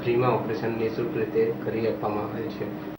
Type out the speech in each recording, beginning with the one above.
ફ્રીમાં ઓપરેશન નિઃશુલ્ક રીતે કરી આપવામાં આવેલ છે.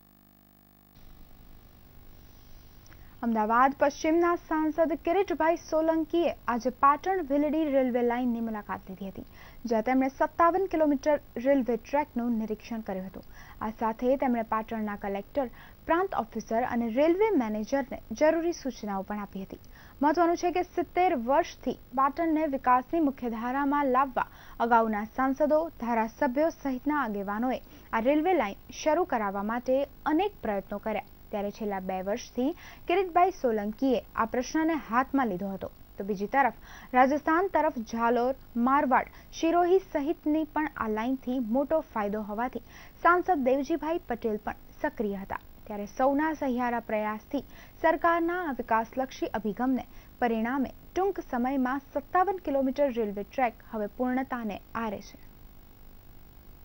અમદાવાદ પશ્ચિમના સાંસદ કિરીટભાઈ સોલંકીએ આજે પાટણ ભીલડી રેલવે લાઇનની મુલાકાત લીધી હતી, જ્યાં તેમણે સત્તાવન કિલોમીટર રેલવે ટ્રેકનું નિરીક્ષણ કર્યું હતું. આ સાથે તેમણે પાટણના કલેક્ટર, પ્રાંત ઓફિસર અને રેલવે મેનેજરને જરૂરી સૂચનાઓ પણ આપી હતી. મહત્વનું છે કે સિત્તેર વર્ષથી પાટણને વિકાસની મુખ્યધારામાં લાવવા અગાઉના સાંસદો, ધારાસભ્યો સહિતના આગેવાનોએ આ રેલવે લાઇન શરૂ કરાવવા માટે અનેક પ્રયત્નો કર્યા. ત્યારે છેલ્લા બે વર્ષથી કિરીટભાઈ સોલંકીએ આ પ્રશ્નને હાથમાં લીધો હતો. તો બીજી તરફ, રાજસ્થાન તરફ ઝાલોર, મારવાડ, શિરોહી સહિતની પણ આ લાઇનથી મોટો ફાયદો હોવાથી સાંસદ દેવજીભાઈ પટેલ પણ સક્રિય હતા. ત્યારે સૌના સહિયારા પ્રયાસથી સરકારના વિકાસલક્ષી અભિગમને પરિણામે ટૂંક સમયમાં સત્તાવન કિલોમીટર રેલવે ટ્રેક હવે પૂર્ણતાને આરે છે.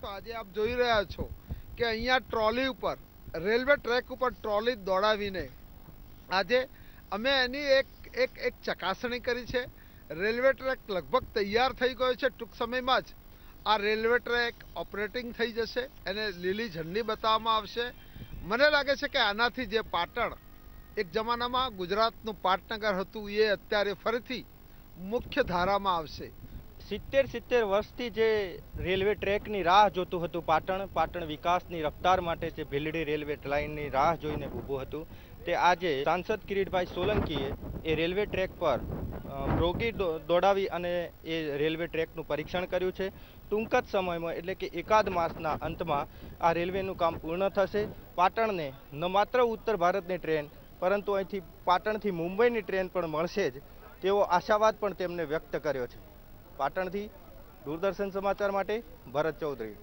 આજે આપ જોઈ રહ્યા છો કે અહીંયા ટ્રોલી ઉપર રેલવે ટ્રેક ઉપર ટ્રોલી દોડાવીને આજે અમે એની એક એક એક ચકાસણી કરી છે. રેલવે ટ્રેક લગભગ તૈયાર થઈ ગયો છે. ટૂંક સમયમાં જ આ રેલવે ટ્રેક ઓપરેટિંગ થઈ જશે. એને લીલી ઝંડી બતાવવામાં આવશે. મને લાગે છે કે આનાથી જે પાટણ એક જમાનામાં ગુજરાતનું પાટનગર હતું એ અત્યારે ફરીથી મુખ્ય ધારામાં આવશે. સિત્તેર સિત્તેર વર્ષથી જે રેલવે ટ્રેકની રાહ જોતું હતું, પાટણ પાટણ વિકાસની રફતાર માટે જે ભીલડી રેલવે લાઇનની રાહ જોઈને ઊભું હતું, તે આજે સાંસદ કિરીટભાઈ સોલંકીએ એ રેલવે ટ્રેક પર રોગી દોડાવી અને એ રેલવે ટ્રેકનું પરીક્ષણ કર્યું છે. ટૂંક જ સમયમાં, એટલે કે એકાદ માસના અંતમાં, આ રેલવેનું કામ પૂર્ણ થશે. પાટણને ન માત્ર ઉત્તર ભારતની ટ્રેન, પરંતુ અહીંથી પાટણથી મુંબઈની ટ્રેન પણ મળશે જ, તેવો આશાવાદ પણ તેમણે વ્યક્ત કર્યો છે. પાટણથી દૂરદર્શન સમાચાર માટે ભરત ચૌધરી.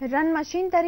રન મશીન તરીકે